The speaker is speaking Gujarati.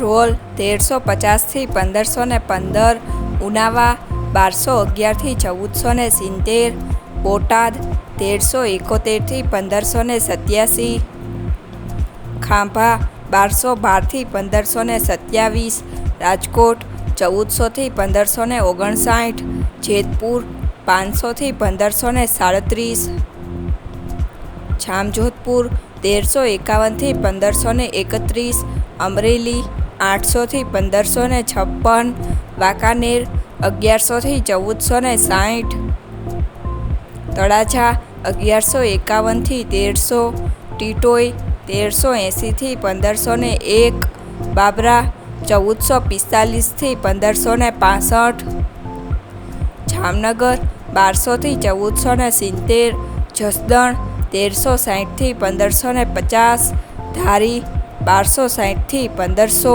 ધ્રોલ તેરસો પચાસથી પંદરસો ને પંદર, ઉનાવા બારસો અગિયારથી ચૌદસો ને સિત્તેર, બોટાદ તેરસો એકોતેરથી પંદરસો ને સત્યાસી, ખાંભા બારસો બારથી પંદરસો ને સત્યાવીસ, રાજકોટ ચૌદસોથી પંદરસો ને ઓગણસાઠ, જેતપુર પાંચસોથી પંદરસો ને સાડત્રીસ, જામજોધપુર તેરસો એકાવનથી પંદરસો ને એકત્રીસ, અમરેલી આઠસોથી પંદરસો ને છપ્પન, વાંકાનેર અગિયારસોથી ચૌદસો ને સાઠ તળાજા અગિયારસો એકાવનથી તેરસો, ટીટોઈ તેરસો એંસીથી પંદરસો ને એક, બાબરા ચૌદસો પિસ્તાલીસથી પંદરસો ને પાસઠ. જામનગર બારસોથી ચૌદસો ને સિત્તેર, જસદણ તેરસો સાઠથી પંદરસો ને પચાસ, ધારી બારસો સાહીઠથી પંદરસો